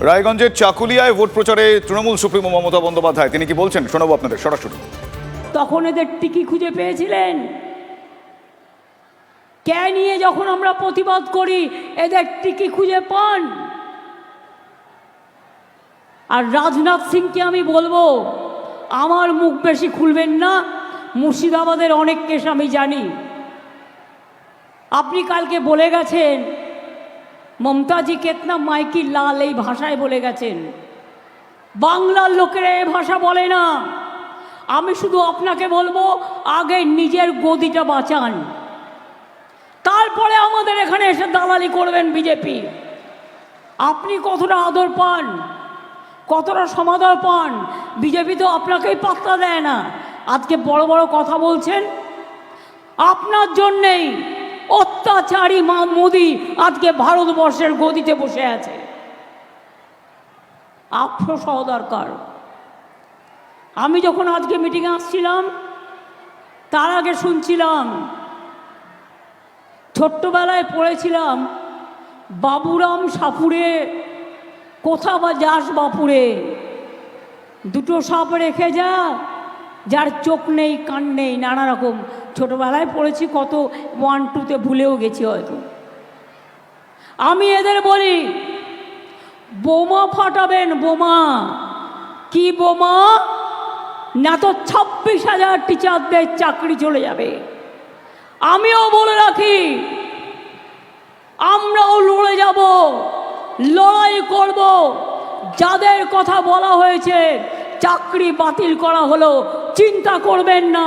রায়গঞ্জের চাকুলিয়ায় ভোট প্রচারে তৃণমূল সুপ্রিমো মমতা বন্দ্যোপাধ্যায়। তিনি কি বলছেন? শোনাবো আপনাদের, সরাসরি। তখন এদের টিকি খুঁজে পেয়েছিলেন। কে নিয়ে যখন আমরা প্রতিবাদ করি, এদের টিকি খুঁজে পান। আর রাজনাথ সিংকে আমি বলব, আমার মুখ বেশি খুলবেন না, মুর্শিদাবাদের অনেক কেস আমি জানি। আপনি কালকে বলে গেছেন মমতাজি কেতনা মাইকি লাল এই ভাষায় বলে গেছেন। বাংলার লোকেরা এ ভাষা বলে না। আমি শুধু আপনাকে বলব, আগে নিজের গদিটা বাঁচান। তারপরে আমাদের এখানে এসে দালালি করবেন বিজেপি। আপনি কতটা আদর পান, কতটা সমাদর পান, বিজেপি তো আপনাকেই পাত্তা দেয় না। আজকে বড় বড় কথা বলছেন। আপনার জন্যেই অত্যাচারী মা মোদি আজকে ভারতবর্ষের গদিতে বসে আছে। আফ্রোস হওয়া দরকার। আমি যখন আজকে মিটিংয়ে আসছিলাম, তার আগে শুনছিলাম, ছোট্টবেলায় পড়েছিলাম, বাবুরাম সাপুরে, কোথা বা যাস বাপুরে? দুটো সাপ রেখে যা, যার চোখ নেই, কান নেই, নানা রকম। ছোটোবেলায় পড়েছি, কত ওয়ান টুতে ভুলেও গেছি হয়তো। আমি এদের বলি, বোমা ফাটাবেন বোমা, কি বোমা? না তো ছাব্বিশ হাজার টিচারদের চাকরি চলে যাবে। আমিও বলে রাখি, আমরাও লড়ে যাব, লড়াই করব। যাদের কথা বলা হয়েছে, চাকরি বাতিল করা হলো, চিন্তা করবেন না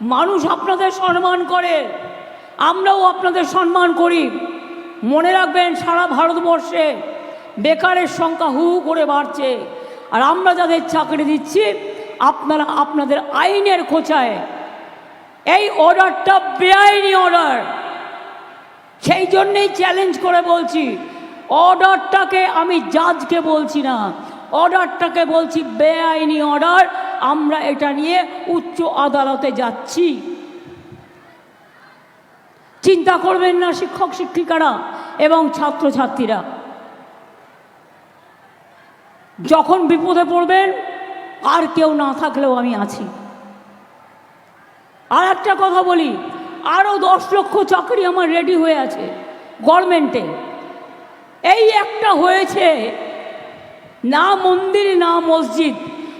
মানুষ আপনাদের সম্মান করে। আমরাও আপনাদের সম্মান করি। মনে রাখবেন, সারা ভারতবর্ষে বেকারের সংখ্যা হু করে বাড়ছে। আর আমরা যাদের চাকরি দিচ্ছি, আপনারা আপনাদের আইনের খোঁচায়। এই অর্ডারটা বেআইনি অর্ডার। সেই জন্যেই চ্যালেঞ্জ করে বলছি, অর্ডারটাকে আমি জাজকে বলছি না। অর্ডারটাকে বলছি বেআইনি অর্ডার। আমরা এটা নিয়ে উচ্চ আদালতে যাচ্ছি। চিন্তা করবেন না, শিক্ষক, শিক্ষিকারা এবং ছাত্রছাত্রীরা। যখন বিপদে পড়বেন, আর কেউ না থাকলেও আমি আছি। আর একটা কথা বলি আরও দশ লক্ষ চাকরি আমার রেডি হয়ে আছে গভর্নমেন্টে। এই একটা হয়েছে, না মন্দির, না মসজিদ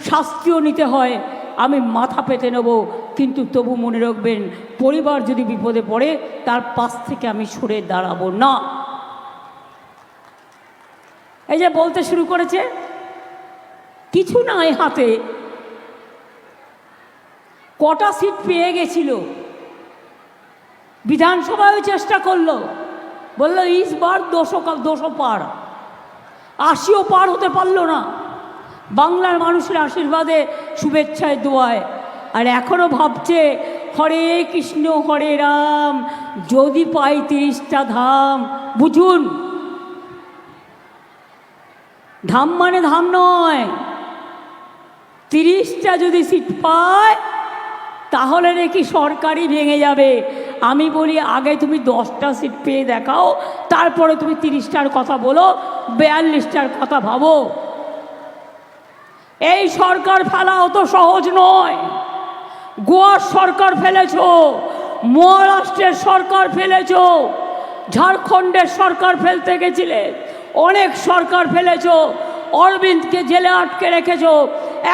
শাস্তিও নিতে হয়, আমি মাথা পেতে নেব। কিন্তু তবু মনে রাখবেন, পরিবার যদি বিপদে পড়ে, তার পাশ থেকে আমি সরে দাঁড়াবো না। এই যে বলতে শুরু করেছে, কিছু নাই হাতে। কটা সিট পেয়ে গেছিল। বিধানসভায় চেষ্টা করল। বলল, ইস বার দোশো দোশো পার। আশিও পার হতে পারল না। বাংলার মানুষের আশীর্বাদে শুভেচ্ছায় দোয়ায়। আর এখনও ভাবছে, হরে কৃষ্ণ, হরে রাম, যদি পাই তিরিশটা ধাম। বুঝুন? ধাম মানে ধাম নয়। তিরিশটা যদি সিট পায়, তাহলে নাকি সরকারি ভেঙে যাবে। আমি বলি, আগে তুমি দশটা সিট পেয়ে দেখাও, তারপরে তুমি তিরিশটার কথা বলো, বিয়াল্লিশটার কথা ভাবো। এই সরকার ফেলা অত সহজ নয়। গোয়ার সরকার ফেলেছ, মহারাষ্ট্রের সরকার ফেলেছ, ঝাড়খণ্ডের সরকার ফেলতে গেছিলে, অনেক সরকার ফেলেছ, অরবিন্দকে জেলে আটকে রেখেছ,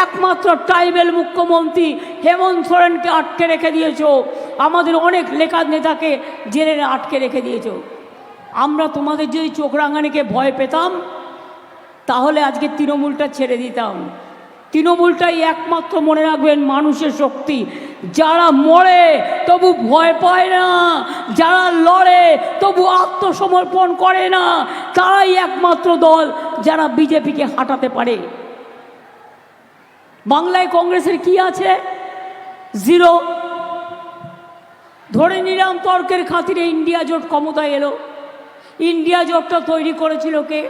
একমাত্র ট্রাইবেল মুখ্যমন্ত্রী হেমন্ত সোরেনকে আটকে রেখে দিয়েছ, আমাদের অনেক লেখা নেতাকে জেলে আটকে রেখে দিয়েছ। আমরা তোমাদের যদি চোখ রাঙানিকে ভয় পেতাম, তাহলে আজকে তৃণমূলটা ছেড়ে দিতাম। তৃণমূলটাই একমাত্র মনে রাখবেন মানুষের শক্তি। যারা মরে, তবু ভয় পায় না। যারা লড়ে, তবু আত্মসমর্পণ করে না। তারাই একমাত্র দল যারা বিজেপিকে হাঁটাতে পারে। বাংলায় কংগ্রেসের কি আছে? জিরো। ধরে নিলাম তর্কের খাতিরে ইন্ডিয়া জোট ক্ষমতায় এলো। ইন্ডিয়া জোটটা তৈরি করেছিল কে?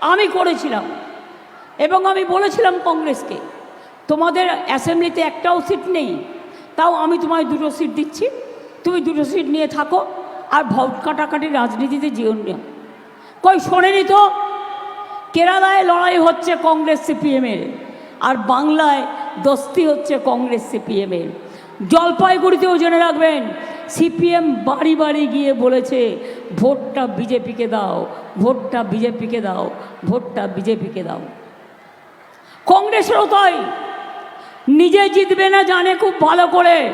আমি করেছিলাম। এবং আমি বলেছিলাম কংগ্রেসকে, তোমাদের অ্যাসেম্বলিতে একটাও সিট নেই, তাও আমি তোমায় দুটো সিট দিচ্ছি, তুমি দুটো সিট নিয়ে থাকো, আর ভোট কাটাকাটি রাজনীতিতে জীবন না। কই শোনেনি তো? কেরালায় লড়াই হচ্ছে কংগ্রেস সিপিএমের, আর বাংলায় দস্তি হচ্ছে কংগ্রেস সিপিএমের। জলপাইগুড়িতেও জেনে রাখবেন, সিপিএম বাড়ি বাড়ি গিয়ে বলেছে, ভোটটা বিজেপিকে দাও, ভোটটা বিজেপিকে দাও, ভোটটা বিজেপিকে দাও। কংগ্রেসেরও তাই। নিজে জিতবে না, জানে খুব ভালো করে।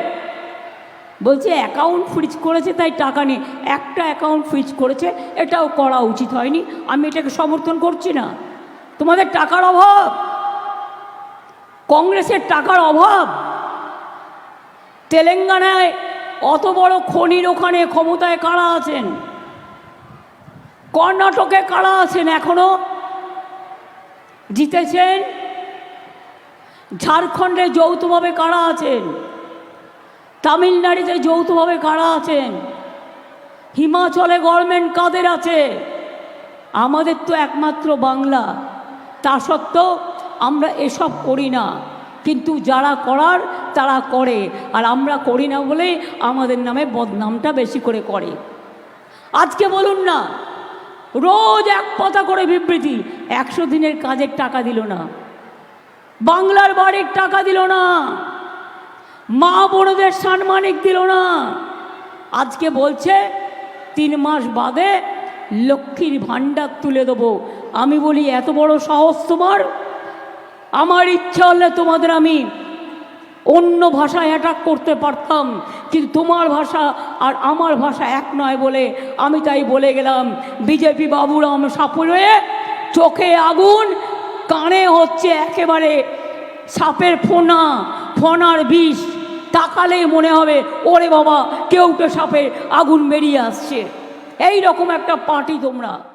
বলছে, অ্যাকাউন্ট ফ্রিজ করেছে, তাই টাকা নেই। একটা অ্যাকাউন্ট ফ্রিজ করেছে, এটাও করা উচিত হয়নি। আমি এটাকে সমর্থন করছি না। তোমাদের টাকার অভাব। কংগ্রেসের টাকার অভাব। তেলেঙ্গানায় অত বড় খনির ওখানে ক্ষমতায় কারা আছেন? কর্ণাটকে কারা আছেন এখনও? জিতেছেন ঝাড়খণ্ডে যৌথভাবে কারা আছেন? তামিলনাড়ুতে যৌথভাবে কারা আছেন? হিমাচলে গভর্নমেন্ট কাদের আছে? আমাদের তো একমাত্র বাংলা। তা সত্ত্বেও আমরা এসব করি না। কিন্তু যারা করার, তারা করে। আর আমরা করি না বলে আমাদের নামে বদনামটা বেশি করে করে। আজকে বলুন না, রোজ এক পাতা করে বিবৃতি, একশো দিনের কাজের টাকা দিল না। বাংলার বাড়ির টাকা দিল না। মা বোনদের সানমানিক দিল না। আজকে বলছে, তিন মাস বাদে লক্ষ্মীর ভাণ্ডার তুলে দেবো। আমি বলি, এত বড় সাহস তোমার? আমার ইচ্ছা হলে তোমাদের আমি অন্য ভাষায় অ্যাটাক করতে পারতাম, কিন্তু তোমার ভাষা আর আমার ভাষা এক নয় বলে আমি তাই বলে গেলাম। বিজেপি বাবুরাম সাপুরে চোখে আগুন, কানে হচ্ছে একেবারে সাপের ফোনা, ফোনার বিষ। তাকালেই মনে হবে, ওরে বাবা, কেউ তো সাপে আগুন বেরিয়ে আসছে। এই রকম একটা পার্টি তোমরা।